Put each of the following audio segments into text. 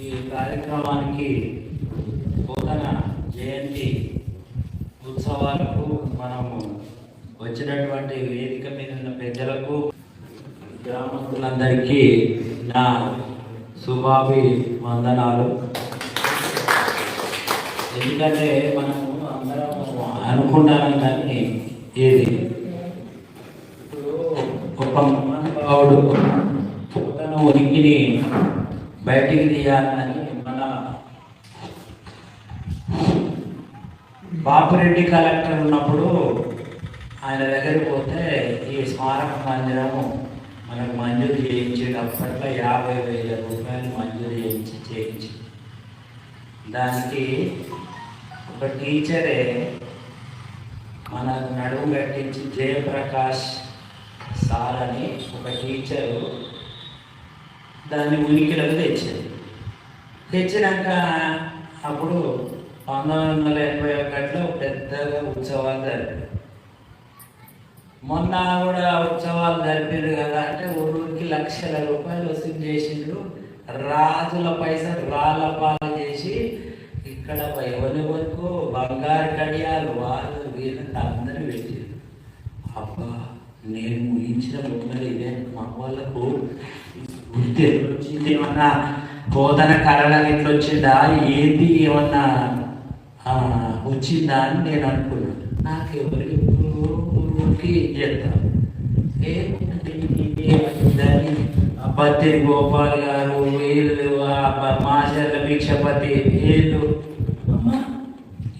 ఈ కార్యక్రమానికి పోతన జయంతి ఉత్సవాలకు మనము వచ్చినటువంటి వేదిక మీద ఉన్న పెద్దలకు గ్రామస్తులందరికీ నా శుభాభి వందనాలు ఎందుకంటే మనము అందరం అనుకుంటాం కానీ ఏది? ఇప్పుడు ఒక మహానుభావుడు తన ఉనికిని బయటికి తీయాలని మన బాపురెడ్డి కలెక్టర్ ఉన్నప్పుడు ఆయన దగ్గరికి పోతే ఈ స్మారక మందిరము మనకు మంజూరు చేయించేటప్పట్లో యాభై వేల రూపాయలు మంజూరు చేయించి చేయించి దానికి ఒక టీచరే మనకు నడుము కట్టించి జయప్రకాష్ సార్ అని ఒక టీచరు దాన్ని ఉనికిలోకి తెచ్చింది తెచ్చినాక అప్పుడు పంతొమ్మిది వందల ఎనభై ఒకటిలో పెద్దగా ఉత్సవాలు జరిపారు. మొన్న కూడా ఉత్సవాలు జరిపారు కదా అంటే ఊరికి లక్షల రూపాయలు వసూలు చేసిండ్రు. రాజుల పైసలు రాళ్ళ పాలు చేసి ఇక్కడ ఎవరి వరకు బంగారు కడియాలు వాళ్ళు వీళ్ళకి అందరూ పెట్టారు అబ్బా నేను ముగించిన బొమ్మలు ఇదే మా వాళ్ళకు తెలుగు వచ్చింది ఏమన్నా బోధన కళల ఎట్లా వచ్చిందా ఏంది ఏమన్నా వచ్చిందా అని నేను అనుకున్నాను. నాకు ఎవరికి ఊరికి చేస్తాను ఏముందని పత్తి గోపాల్ గారు వీళ్ళు ఆ భిక్షపతి వీళ్ళు.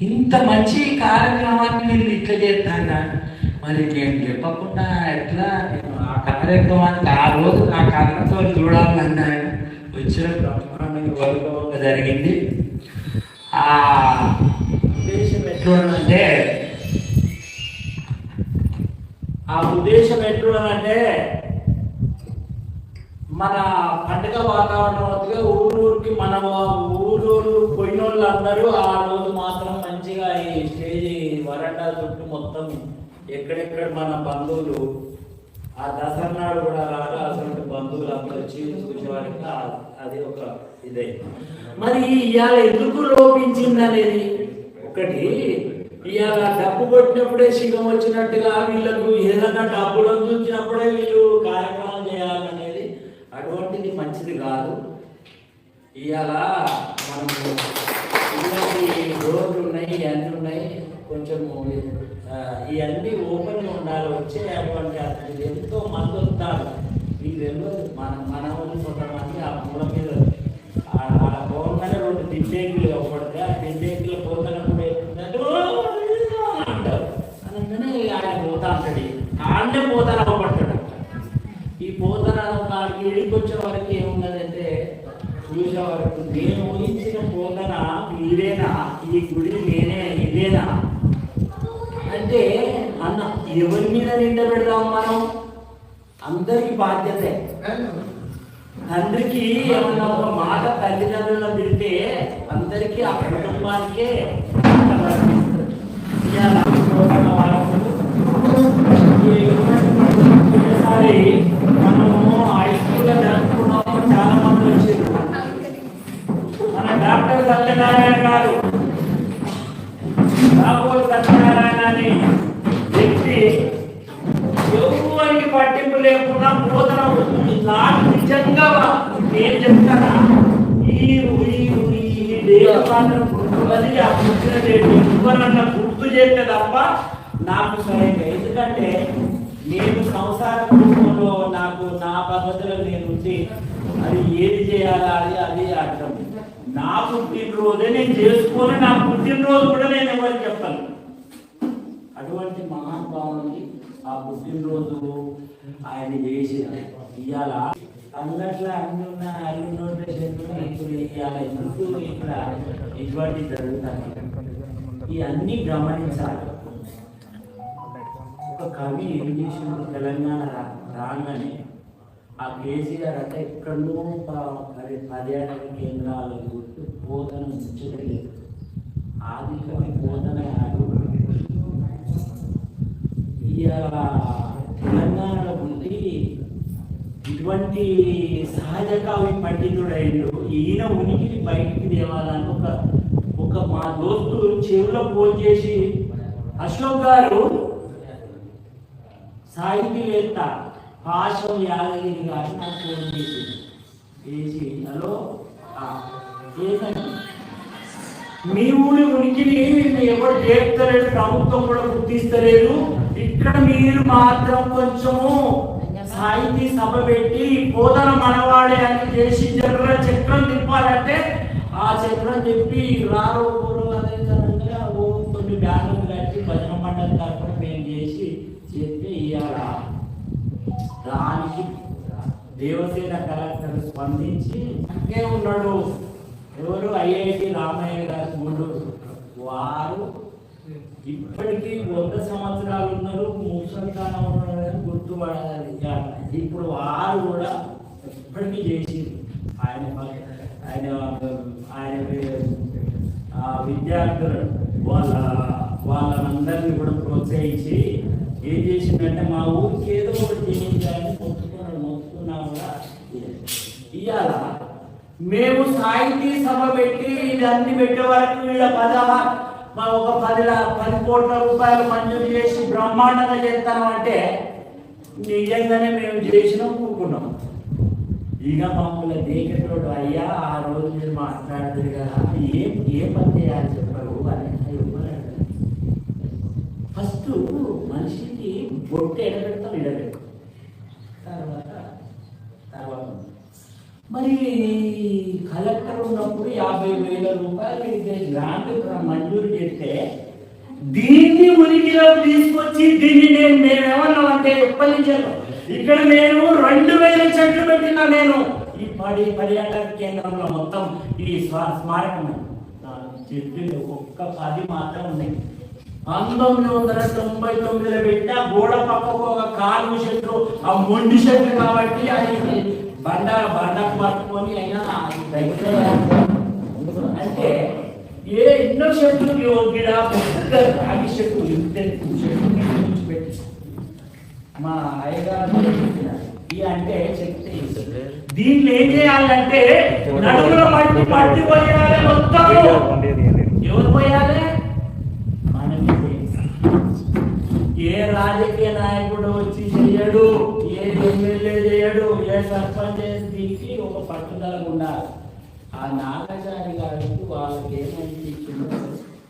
ఇంత మంచి కార్యక్రమాన్ని వీళ్ళు ఇట్లా చేస్తాను మరి నేను చెప్పకుండా ఎట్లా? ఆ కార్యక్రమానికి ఆ రోజు నా కళ్ళతో ఆయన వచ్చిన బ్రహ్మాండంగా వైభవంగా జరిగింది. ఆ ఉద్దేశం ఎట్లుందంటే ఆ ఉద్దేశం ఎట్లుందంటే మన పండుగ వాతావరణం వద్దుగా ఊరూరికి మన ఊరూరు పోయిన వాళ్ళందరూ ఆ రోజు మాత్రం మంచిగా ఈ స్టేజ్ వరండా చుట్టూ మొత్తం ఎక్కడెక్కడ మన బంధువులు ఆ దసరా నాడు కూడా రాగా అసలు బంధువులు అందరూ వచ్చి చూసేవారికి అది ఒక ఇదే. మరి ఇవాళ ఎందుకు లోపించింది అనేది ఒకటి ఇవాళ డబ్బు కొట్టినప్పుడే శివం వచ్చినట్టుగా వీళ్ళకు ఏదైనా డబ్బులు అందించినప్పుడే వీళ్ళు కార్యక్రమం చేయాలనేది అటువంటిది మంచిది కాదు. ఇవాళ మనము ఇలాంటి రోడ్లు ఉన్నాయి అన్నీ ఉన్నాయి కొంచెం ఇవన్నీ ఓపెన్ ఉండాలి వచ్చే అటువంటి అతనికి ఎంతో మంది వస్తారు మీకు మన మన ఊరు కొంతమంది ఆ మూల మీద ఆ- ఆ పోగానే రెండు దిండేకులు ఇవ్వబడితే ఆ దిండేకులు పోతున్నప్పుడు ఏంటంటే అంటారు. అనగానే ఆయన పోతా అంటాడు. ఆడే పోతాను అవ్వబడతాడు ఈ పోతన నాకు ఇడికి వచ్చే వరకు ఏమున్నదంటే చూసే వరకు నేను ఊహించిన పోతన మీరేనా? ఈ గుడి నేనే ఇదేనా? అంటే అన్న ఎవరి మీద నిండ పెడదాం మనం? అందరికి బాధ్యతే. తండ్రికి ఏమన్నా ఒక మాట తల్లిదండ్రులను తింటే అందరికీ ఆ కుటుంబానికే ఒకసారి మనము హై జరుపుకున్నప్పుడు చాలా మంది వచ్చారు మన డాక్టర్ సత్యనారాయణ గారు. రాఘోల్ సత్యనారాయణ అనే వ్యక్తి ఎవరికి పట్టింపు లేకుండా బోధన అవుతుంది. నాకు నిజంగా నేను చెప్తానా? ఈ ఈ ఈ దేవతాలను గుర్తున్నది ఆ పుట్టిన గుర్తు చేస్తే తప్ప నాకు సరైన ఎందుకంటే నేను సంసార కుటుంబంలో నాకు నా పద్ధతిలో నేను ఉండి అది ఏది చేయాలా అది అది అర్థం. నా పుట్టినరోజే నేను చేసుకొని నా పుట్టినరోజు కూడా నేను ఎవరికి చెప్తాను అటువంటి మహానుభావునికి ఆ పుట్టినరోజు ఆయన చేసిన ఇవాళ అందట్లో అన్ని ఉన్న అన్ని నోటేషన్లు ఇప్పుడు ఇవాళ ఎందుకు ఇక్కడ ఇటువంటి జరుగుతాయి. ఇవన్నీ గమనించాలి. ఒక కవి ఏం చేసిండు? తెలంగాణ రాగానే ఆ కేసీఆర్ అంటే ఎక్కడో మరి పర్యాటక కేంద్రాలు గుర్తు బోధన ఉంచలేదు ఆది కవి బోధన తెలంగాణలో ఉండి ఇటువంటి సహజ కావ్య పండితుడైండు ఈయన ఉనికిని బయటికి తేవాలని ఒక ఒక మా దోస్తు చెవిలో ఫోన్ చేసి అశోక్ గారు సాహితీవేత్త పాశం యాదగిరి గారు నాకు ఫోన్ చేసి చేసి హలో మీ ఊరి ఉనికిని ఎవరు చేస్తలేదు ప్రభుత్వం కూడా గుర్తిస్తలేదు. ఇక్కడ మీరు మాత్రం కొంచెము సాహితీ సభ పెట్టి పోతన మనవాడే అని చేసి జర్ర చక్రం తిప్పాలంటే ఆ చక్రం తిప్పి రారో పూరో అదే తరంగా ఓ కొన్ని బ్యానర్లు కట్టి భజన మండలి తరఫున మేము చేసి చెప్తే ఇవాళ దానికి దేవసేన కలెక్టర్ స్పందించి అங்கே ఉన్నాడు. ఎవరు ఐఐటి రామయ్య గారు వారు ఇప్పటికీ వంద సంవత్సరాలు ఉన్నారు ముసలితనం ఉన్నారు గుర్తుపడాలి ఇప్పుడు వారు కూడా ఇప్పటికీ చేసింది ఆయన ఆయన ఆయన ఆ విద్యార్థులు వాళ్ళ వాళ్ళందరినీ కూడా ప్రోత్సహించి ఏం చేసిందంటే మా ఊరికి ఏదో ఒకటి చేయించాలని మొత్తుకున్నాడు మొత్తుకున్నా కూడా ఇవాళ మేము సాహితీ సభ పెట్టి ఇదన్నీ పెట్టే వరకు వీళ్ళ పదహారు ఒక పది పది కోట్ల రూపాయలు మంజూరు చేసి బ్రహ్మాండంగా చేస్తాను అంటే నిజంగానే మేము చేసినాం కూకున్నాం. ఇక మమ్మల్ని దేకేటోడు అయ్యా ఆ రోజు మీరు మాట్లాడుతుంది కదా ఏం ఏ పని చేయాలి చెప్పరు అని ఫస్ట్ మనిషికి బొట్టు ఎడబెడతాం ఎడబెడతాం తర్వాత మరి కలెక్టర్ ఉన్నప్పుడు యాభై వేల రూపాయలు ఇదే గ్రాంట్ మంజూరు చేస్తే దీన్ని ఉనికిలో తీసుకొచ్చి దీన్ని నేను మేమేమన్నామంటే ఎప్పటి ఇక్కడ నేను రెండు వేల చెట్లు పెట్టినా నేను. ఈ పడి పర్యాటక కేంద్రంలో మొత్తం ఈ స్మారకం నా చెట్లు ఒక్క పది మాత్రం ఉన్నాయి. పంతొమ్మిది వందల తొంభై తొమ్మిదిలో పెట్టిన గోడ పక్కకు ఒక కాలు చెట్టు ఆ మొండి చెట్టు కాబట్టి అది బండ బండ పట్టుకొని అయినా అంటే ఏ ఎన్నో చెట్లు గిడ పెద్ద రాగి చెట్టు ఇంత చెట్టు పెట్టి. మా అయ్యగారు. ఈ అంటే చెప్తే దీన్ని ఏం చేయాలంటే నడుములో మట్టి పోయాలి మొత్తం. ఎవరు పోయాలి ఆ నాగాచారి గారికి వాళ్ళకి ఏమైంది ఇచ్చిందో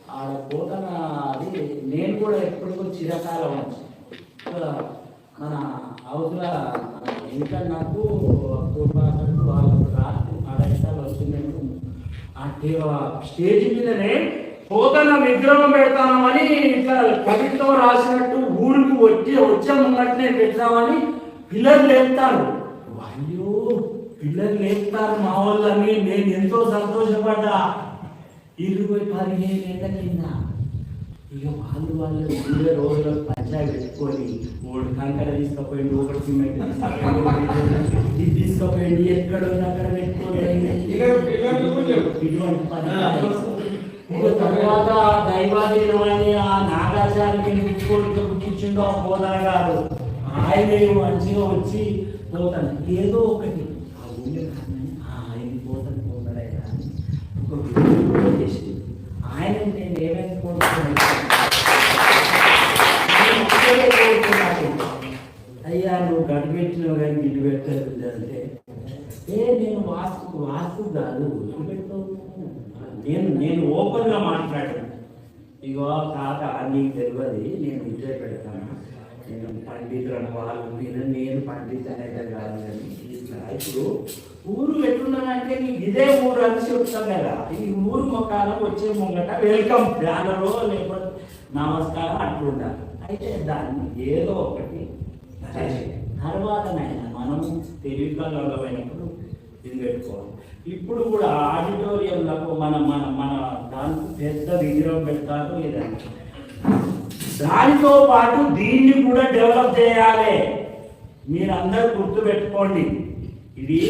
వాళ్ళ బోధన అది నేను కూడా ఎప్పటికో చిరకాలం మన అవతల ఇంకా నాకు అక్టోబర్ వాళ్ళకు రాత్రి పడేసాలు వస్తున్నాయి అంటే స్టేజ్ మీదనే పోతన్న విగ్రహం పెడతామని ఇట్లా కవిత్వం రాసినట్టు ఊరికి వచ్చి వచ్చే ముంగట్నే పెడతామని పిల్లలు వెళ్తారు వాళ్ళు పిల్లలు లేపుతారు మా వాళ్ళని నేను ఎంతో సంతోషపడ్డా. ఇరవై పదిహేను ఏళ్ళ కింద ఇక వాళ్ళు వాళ్ళు ఉండే రోజులు పంచాయతీ పెట్టుకొని మూడు కంకర తీసుకుపోయింది ఒకటి సిమెంట్ తీసుకుపోయింది, ఇది తీసుకుపోయింది ఎక్కడ ఉంది అక్కడ ఇక తర్వాత దైవాధీనమని ఆ నాగాచార్యని ముచ్చుకోడికి పుట్టించిండు ఆ పోతన గారు ఆయన మంచిగా వచ్చి పోతాను ఏదో ఒకటి ఆ ఊళ్ళో కాదని, ఆ ఆయన పోతాను పోతాడే కానీ ఒక విగ్రహం చేసి ఆయన నేను ఏమేమి కోరుకున్నాను నేను ఒక్కడే కోరుకున్నాను. అయ్యా నువ్వు గడిపెట్టినావు కానీ గిడ్డు పెట్టలేదు అంటే ఏ నేను వాస్తు వాస్తు కాదు నేను నేను ఓపెన్గా మాట్లాడాను. ఇగో తాత నీకు తెలియదు నేను ఇదే పెడతాను. నేను పండితులను వాళ్ళు నేను నేను పండిత్ అనేది కాదు అని ఇప్పుడు ఊరు పెట్టున్నానంటే నీకు ఇదే ఊరు అని చెప్తాం కదా. ఈ ఊరు మొక్కలు వచ్చే ముంగట వెల్కమ్ బ్యానరో లేకపోతే నమస్కారం అట్లుండాలి అయితే దాన్ని ఏదో ఒకటి తర్వాత నాయన మనం తెలివిగా అయినప్పుడు ఇది పెట్టుకోవాలి. ఇప్పుడు కూడా ఆడిటోరియంలో మన మన మన దానికి పెద్ద విగ్రహం పెడతారు ఇదంతా దానితో పాటు దీన్ని కూడా డెవలప్ చేయాలి. మీరందరూ గుర్తు పెట్టుకోండి ఇది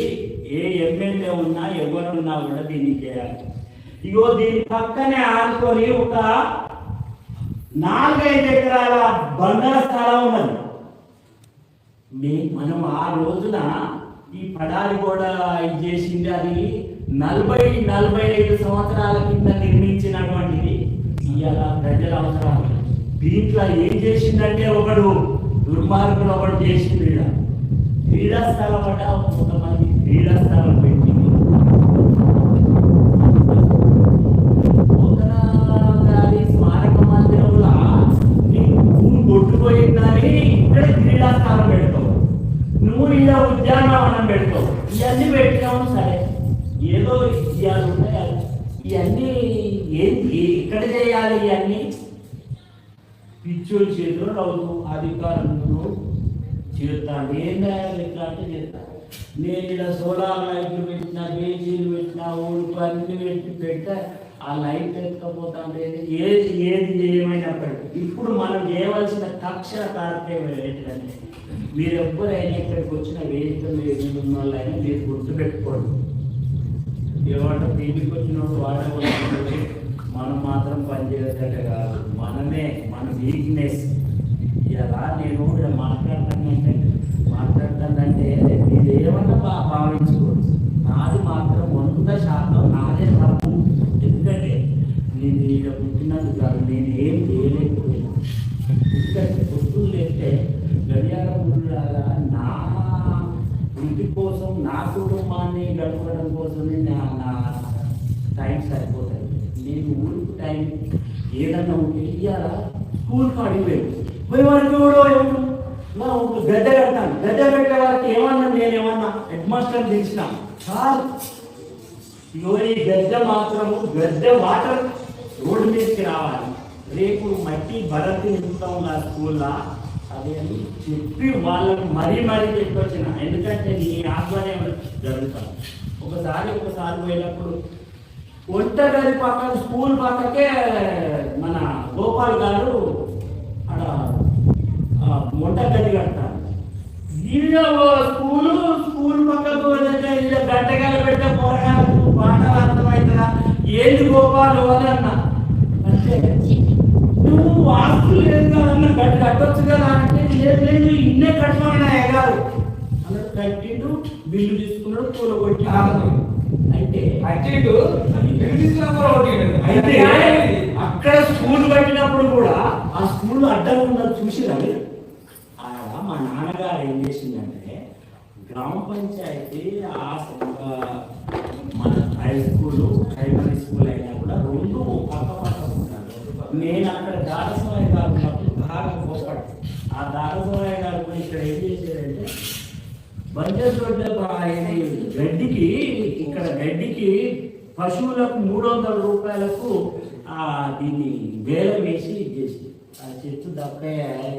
ఏ ఎమ్మెల్యే ఉన్నా ఎవరున్నా కూడా దీన్ని చేయాలి. ఇగో దీని పక్కనే ఆనుకొని ఒక నాలుగైదు ఎకరాల బంగార స్థలం ఉన్నది. మీ మనం ఆ రోజున ఈ పడాలి కూడా చేసింది అది నలభై నలభై ఐదు సంవత్సరాల కింద నిర్మించినటువంటిది. ఇవాళ ప్రజల అవసరాలు. దీంట్లో ఏం చేసిందంటే ఒకడు దుర్మార్గుడు ఒకడు చేసింది క్రీడాస్థలం క్రీడా స్థలం అట కొంతమంది క్రీడా స్థలం పెట్టింది గారి స్మారక మందిరంలో నీకు భూమి కొట్టుపోయిందని ఇక్కడ క్రీడా స్థలం పెడతావు నువ్వు ఇలా ఉద్యానవనం పెడతావు ఇవన్నీ పెట్టినాము సరే ఏదో ఇవాళ ఉన్నాయి ఇవన్నీ ఏంటి ఎక్కడ చేయాలి ఇవన్నీ పిచ్చోళ్ళు చేతిలో అవుతూ అధికారులు చేస్తాను ఏం చేయాలి ఇట్లా అంటే చేస్తాను నేను ఇలా సోలార్ లైట్లు పెట్టిన బేజీలు పెట్టిన ఊరుకు అన్ని పెట్టి పెట్టా ఆ లైట్ ఎక్కకపోతాం ఏది ఏది ఏమైనప్పటికీ ఇప్పుడు మనం చేయవలసిన తక్షణ కార్యక్రమం ఏంటంటే మీరు ఎవ్వరైనా ఇక్కడికి వచ్చిన వేదికలు ఉన్న వాళ్ళైనా మీరు గుర్తుపెట్టుకోండి. ఏమంటే దీనికి వచ్చినప్పుడు వాడవచ్చు మనం మాత్రం పనిచేసేట కాదు. మనమే మన వీక్నెస్ ఇలా నేను ఇక్కడ మాట్లాడతానంటే మాట్లాడతానంటే ఇది ఏమన్నా భావించుకోవచ్చు. నాది మాత్రం వంద శాతం నాదే తప్పు. ఎందుకంటే నేను ఇక్కడ పుట్టినందుకు కాదు నేను ఏం చేయలేకపోయాను. ఎందుకంటే పొద్దులు లేస్తే గడియారం లాగా నా ఇంటి కోసం నా కుటుంబాన్ని గడపడం కోసమే నా నా టైం సరిపోతుంది నేను ఊరికి టైం ఏదన్నా ఉంటే ఇయ్యాల స్కూల్ కాడికి పోయి పోయి వారికి ఎవడో నా ఒక గడ్డ కట్టాను గడ్డ పెట్టే వారికి ఏమన్నా నేను ఏమన్నా హెడ్ మాస్టర్ తెలిసిన సార్ ఈ గడ్డ మాత్రము గడ్డ వాటర్ రోడ్డు మీదకి రావాలి. రేపు మట్టి భరత్ నింపుతాం నా స్కూల్లో అదే అని చెప్పి వాళ్ళకి మరీ మరీ చెప్పొచ్చిన. ఎందుకంటే నీ ఆధ్వర్యం జరుగుతాను ఒకసారి ఒకసారి పోయినప్పుడు ఒంటగది పక్కన స్కూల్ పక్కకే మన గోపాల్ గారు ఆడ వంటగది కడతారు వీడియో స్కూలు స్కూల్ పక్కకు ఇలా గంటగాలు పెట్టే పోరగాలకు పాటలు అర్థమవుతుందా? ఏంది గోపాలు అని అన్నా అంటే నువ్వు వాస్తు లేదు కదన్న గట్టి కట్టొచ్చు కదా అంటే లేదు లేదు ఇన్నే కట్టమని ఎగారు అన్నట్టు కట్టిండు బిల్లు తీసుకున్నాడు పూల కొట్టి అయితే అటు అయితే అక్కడ స్కూల్ పెట్టినప్పుడు కూడా ఆ స్కూల్ అడ్డం ఉన్నది చూసి రవి ఆడ మా నాన్నగారు ఏం చేసిందంటే గ్రామ పంచాయతీ ఆ మన హై స్కూల్ ప్రైమరీ స్కూల్ అయినా కూడా రెండు పక్క పక్క ఉంటారు. నేను అక్కడ దారసవాయి గారు ఉన్నప్పుడు బాగా గొప్పడు ఆ దారసవాయి గారు కూడా ఇక్కడ ఏం చేశారంటే బంజర్ రోడ్ల ఆయన గడ్డికి ఇక్కడ గడ్డికి పశువులకు మూడు వందల రూపాయలకు దీన్ని వేలం వేసి ఇచ్చేసి ఆ చెట్టు దప్పే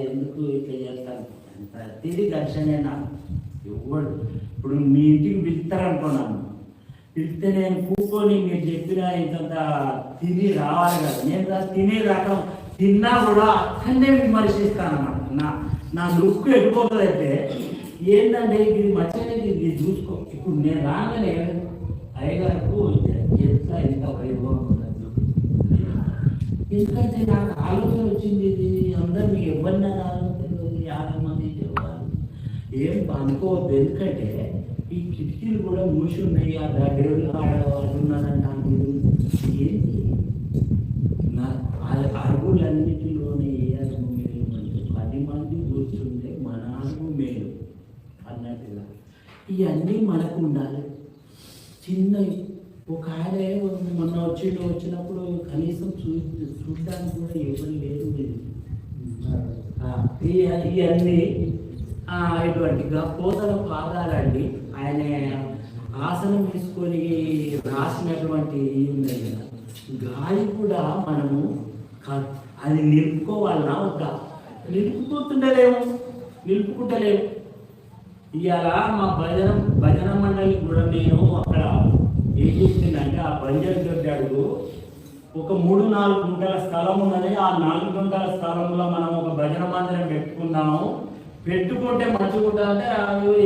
ఎందుకు ఇట్లా చేస్తాను? ప్రతిదీ ఘర్షణే నాకు. ఎవడు ఇప్పుడు మీ ఇంటికి పిలుస్తారనుకున్నాను పిలిస్తే నేను కూకొని మీరు చెప్పిన ఇంత తిని రావాలి కదా. నేను తినే రకం తిన్నా కూడా అక్కడనే విమర్శిస్తాను అన్నమాట నా నా లుక్ ఎక్కువైతే ఏంటంటే ఇది మంచిగా ఇది చూసుకో. ఇప్పుడు నేను రాగానే అయ్యగారు ఎట్లా ఇంత వైభవం ఎందుకంటే నాకు ఆలోచన వచ్చింది ఇది. అందరు మీకు ఎవరినైనా ఏం అనుకోవద్దు. ఎందుకంటే ఈ కిటికీలు కూడా మూసి ఉన్నాయి. ఆ దేవుడు. ఆడవాళ్ళున్నారంట ఏంటి? నా అరుగులన్నిటిలోనే ఏ అరుగు మేలు అంటే పది మంది కూర్చుంటే మన అరుగు మేలు అన్నట్టుగా. ఇవన్నీ మనకు ఉండాలి. చిన్నవి ఒక ఆయన మొన్న వచ్చి వచ్చినప్పుడు కనీసం చూ చూడడానికి కూడా ఎవరు లేదు ఇవన్నీ ఇటువంటి ఇటువంటిగా పాదాలండి. ఆయన ఆసనం తీసుకొని రాసినటువంటి ఇవి ఉన్నాయి కదా. గాలి కూడా మనము అది నిలుపుకోవాలన్నా ఒక నిలుపుకుంటుండలేము. నిలుపుకుంటలేము. ఇవాళ మా భజన భజన మండలి కూడా నేను అక్కడ ఏం చేసిందంటే ఆ బంజర్ దొడ్డాడు ఒక మూడు నాలుగు గుంటల స్థలం ఉన్నది. ఆ నాలుగు గుంటల స్థలంలో మనం ఒక భజన మందిరం పెట్టుకున్నాము. పెట్టుకుంటే మంచిగా అంటే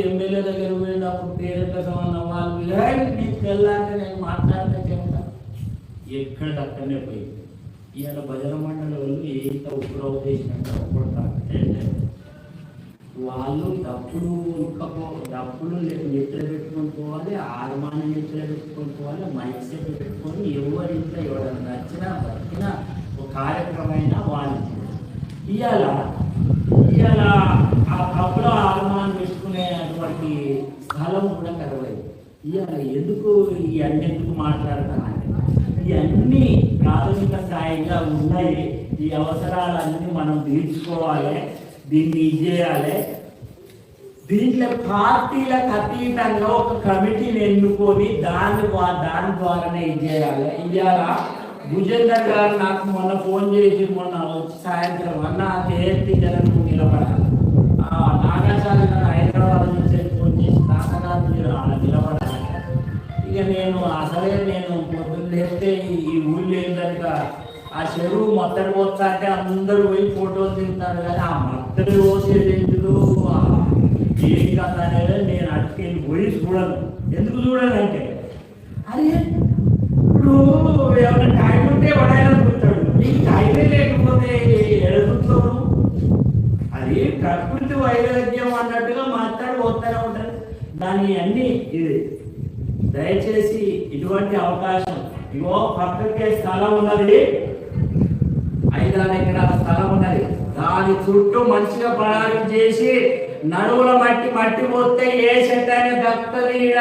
ఎమ్మెల్యే దగ్గర పోయినప్పుడు పేరెంట్ల సంబంధం వాళ్ళు "ఏయ్, నీకు వెళ్ళాలంటే నేను మాట్లాడితే చెప్తా. ఎక్కడ అక్కడనే పోయి. ఇవాళ భజన మండలి వాళ్ళు ఏంత ఉగ్రవ చేసినట్టు కొడతారు వాళ్ళు డబ్బులు ఇంకపో డబ్బులు నిద్ర పెట్టుకొని పోవాలి ఆర్మాన్ని నిద్ర పెట్టుకొని పోవాలి మైక్ సెట్ పెట్టుకొని ఎవరింట్లో ఎవరైనా నచ్చినా బతికినా ఒక కార్యక్రమైనా వాళ్ళు ఇవాళ ఇవాళ ఆ కప్పుల ఆర్మానం పెట్టుకునేటువంటి స్థలం కూడా కరవలేదు ఇవాళ ఎందుకు ఈ అన్నింటికి మాట్లాడతానంటే ఇవన్నీ ప్రాథమిక స్థాయిగా ఉన్నాయి. ఈ అవసరాలన్నీ మనం తీర్చుకోవాలి దీన్ని ఇది చేయాలి. దీంట్లో పార్టీలకు అతీతంగా ఒక కమిటీని ఎన్నుకొని దాని దాని ద్వారానే ఇది చేయాలి. ఇవాళ భుజేందర్ గారు నాకు మొన్న ఫోన్ చేసి మొన్న సాయంత్రం అన్న జయంతి జనం హైదరాబాద్ నుంచి ఫోన్ మీరు నిలబడాలి. ఇక నేను అసలే నేను పొద్దున్న లేస్తే ఈ ఊళ్ళో ఏంటంటే ఆ చెరువు మొత్తడి పోతా అంటే అందరూ పోయి ఫోటోలు తింటారు కానీ ఆ మొత్తడి పోసేది ఏం కదా అనేది నేను అటుకెళ్ళి పోయి చూడను. ఎందుకు చూడను అంటే అరే ఇప్పుడు ఎవరైనా టైం ఉంటే వడాలనుకుంటాడు నీకు టైమే లేకపోతే ప్రకృతి వైరాగ్యం అన్నట్టుగా మాట్లాడి పోతానే ఉంటారు. దాని అన్ని ఇది. దయచేసి ఇటువంటి అవకాశం. ఇగో పక్కకే స్థలం ఉన్నది. ఐదారు ఎకరాల స్థలం ఉన్నది. దాని చుట్టూ మంచిగా ప్రణాళిక చేసి నడువుల మట్టి మట్టి పోతే ఏ చెట్టు అయినా దక్కుతుంది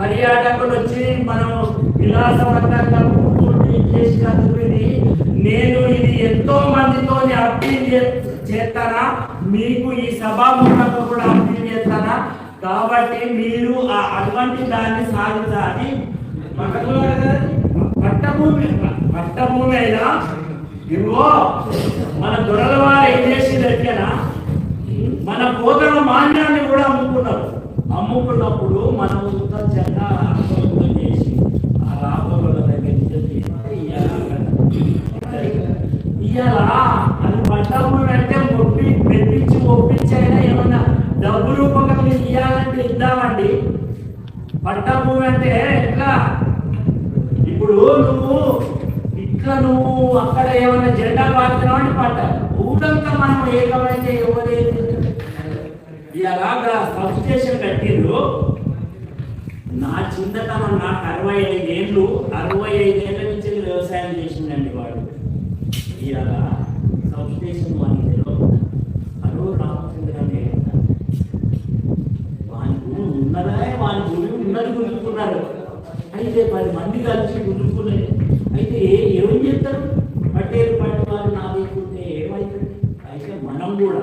పర్యాటకులు వచ్చి మనం విలాసవంతంగా కూర్చుని నేను ఇది ఎంతో మందితో అప్పీల్ చే- చేస్తానా? మీకు ఈ సభాముఖంగా కూడా అప్పీల్ చేస్తానా? కాబట్టి మీరు ఆ- అటువంటి దాన్ని సాధించాలి. పట్టభూమి పట్టభూమి అయినా? ఇవో మన దొరల వారు ఏం చేసి దగ్గర మన కోతల మాన్యాన్ని కూడా అమ్ముకున్నారు. అమ్ముకున్నప్పుడు మనం ఇంత జెండా చేసి ఆ రాబోల దగ్గర ఇయ్యాల. డబ్బులు అంటే ఒప్పి మెప్పించి ఒప్పించి అయినా ఏమన్నా డబ్బు రూపంగా మీరు ఇయ్యాలంటే ఇద్దామండి. పట్టభూమి అంటే ఎట్లా? ఇప్పుడు నువ్వు ఇట్లా నువ్వు అక్కడ ఏమైనా జెండా పాడుతున్నావు అంటే పట్ట. ఊటంతా మనం ఏకమైతే ఎవరైతే ఇలాగా సబ్ స్టేషన్ కట్టిండ్రు నా చిన్నతనం నాకు అరవై ఐదు ఏళ్ళు అరవై ఐదు ఏళ్ళ సబ్ స్టేషన్ వాడికి తెలియదు అరువు రామచంద్ర అని వాని గురువు ఉన్నదే వాని గురువు ఉన్నది గుంజుకున్నారు. అయితే పది మంది కలిసి గుంజుకున్నారు అయితే ఏం చేస్తారు? పట్టేరు పట్టు వారు నా లేకుంటే ఏమవుతుంది అయితే మనం కూడా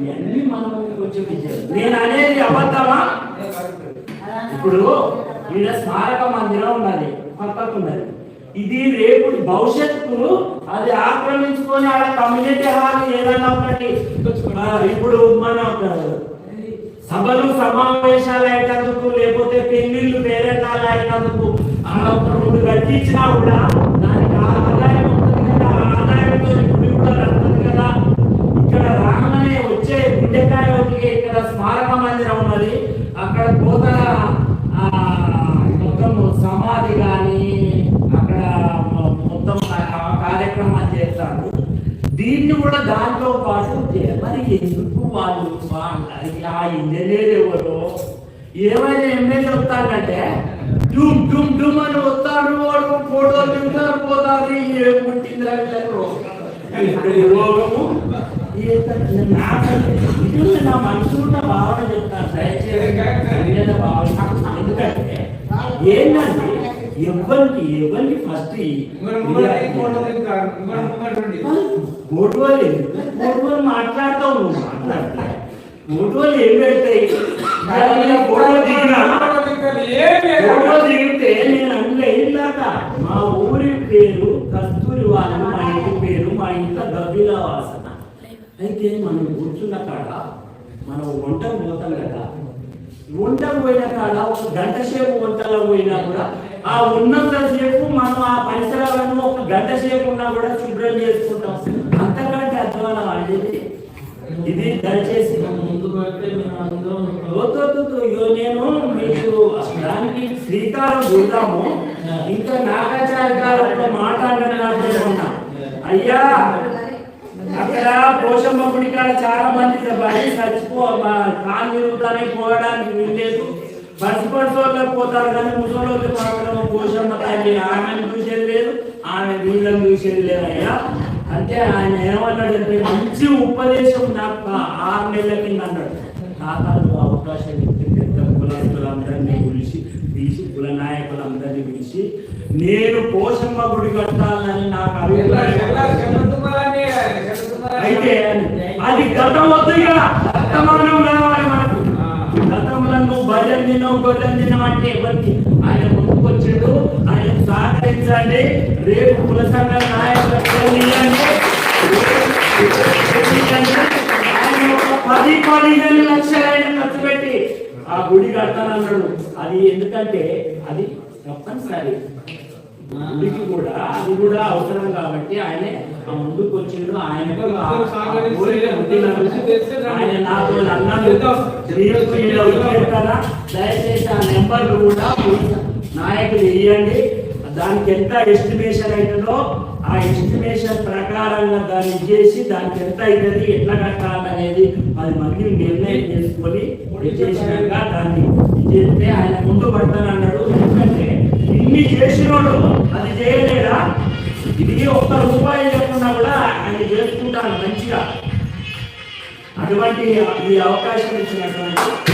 ఇవన్నీ మనం కొంచెం ఇచ్చారు. నేను అనేది అబద్ధమా? ఇప్పుడు ఈడ స్మారక మందిరం ఉన్నది పక్కకు ఉన్నది ఇది రేపు భవిష్యత్తు అది ఆక్రమించుకొని ఆడ కమ్యూనిటీ హాల్ ఏదైనా ఒకటి ఇప్పుడు మన సభలు సమావేశాలు అయినందుకు లేకపోతే పెళ్ళిళ్ళు పేరెంటాలు అయినందుకు ఆడ ఒక రెండు కట్టించినా కూడా దానికి ఆదాయం ఉంటుంది కదా ఆదాయంతో గుడి కూడా కదా. ఇక్కడ రాగానే వచ్చే గుండెకాయ ఒకటి ఇక్కడ స్మారక మందిరం ఉన్నది. అక్కడ పోతల మొత్తం సమాధి కానీ అక్కడ మొ- మొత్తం ఆ కార్యక్రమం చేస్తారు దీన్ని కూడా దాంతో పాటు మరి ఎందుకు వాళ్ళు ఆ ఇంజనీర్ ఎవరు? ఏమైనా ఎమ్మెల్యే వస్తాడంటే డూమ్ డూమ్ డూమ్ అని వస్తారు. వాడు ఫోటోలు తింటారు పోతారు. ఏం పుట్టిందిరా రోగము. నా మనసులో భావన చెప్తాను. దయచేసి భావన. ఎందుకంటే ఏంటంటే ఎవరికి ఎవరికి ఫస్ట్ మాట్లాడతావు నువ్వు మాట్లాడితే ఏం పెడతాయి? దిగితే నేను అందులో ఏందాక మా ఊరి పేరు కస్తూరి వాళ్ళు మా ఇంటి పేరు మా ఇంట్లో గబ్బిల వాసన. అయితే మనం కూర్చున్న కాడ మనం వంటకు పోతాం కదా. వంటకు పోయిన కాడ ఒక గంట సేపు వంటలో పోయినా కూడా ఆ ఉన్నంత సేపు మనం ఆ పరిసరాలను ఒక గంట ఉన్నా కూడా శుభ్రం చేసుకుంటాం. అంతకంటే అధ్వానం అనేది ఇది దయచేసి నేను మీకు దానికి శ్రీకారం చూద్దాము. ఇంకా నాగాచార్య గారు ఒక మాట అన్నాడు నాకు తెలుసుకున్నా. అయ్యా అక్కడ పోషమ్మ గుడి కాడ చాలా మంది బయట చచ్చిపో కాలు తిరుగుతానే పోవడానికి వీల్లేదు. పడుకోలేక పోతారు కానీ పోషమ్మ తల్లి ఆమెను చూసేది లేదు ఆమె వీళ్ళని చూసేది లేదు అయ్యా. అంటే ఆయన ఏమన్నాడంటే మంచి ఉపదేశం నాకు ఆరు నెలల కింద అన్నాడు. తాతలు అవకాశం ఇస్తే పెద్ద కులస్తులందరినీ పిలిచి పిలిచి కుల నాయకులందరినీ పిలిచి నేను పోషమ్మ గుడి కట్టాలని నాకు అభిప్రాయం అయితే అది గతం వద్దుగా వర్తమానం కావాలి మనకు దినం గొడ్డం దినం అంటే ఎవరికి? ఆయన ముందుకొచ్చాడు ఆయన సహకరించండి. రేపు కుల సంఘ ఆయన పది పదిహేను లక్షలు ఆయన ఖర్చు పెట్టి ఆ గుడి కడతానన్నాడు. అది ఎందుకంటే అది తప్పనిసరి. గుడికి కూడా అది కూడా అవసరం కాబట్టి ఆయన ముందుకు వచ్చిండు నాకు. ఆయన వచ్చారు కదా దయచేసి ఆ నెంబర్లు కూడా నాయకులు ఇవ్వండి దానికి ఎంత ఎస్టిమేషన్ అవుతుందో ఆ ఎస్టిమేషన్ ప్రకారంగా దాన్ని చేసి దానికి ఎంత అవుతుంది ఎట్లా కట్టాలనేది పది మంది నిర్ణయం చేసుకొని చేసినాక దాన్ని చేస్తే ఆయన ముందు పడతానన్నాడు ఎందుకంటే ఇన్ని చేసినోడు అది చేయలేదా? ఇది ఒక్క రూపాయి లేకుండా కూడా ఆయన చేసుకుంటాను మంచిగా. అటువంటి ఈ అవకాశం ఇచ్చినటువంటి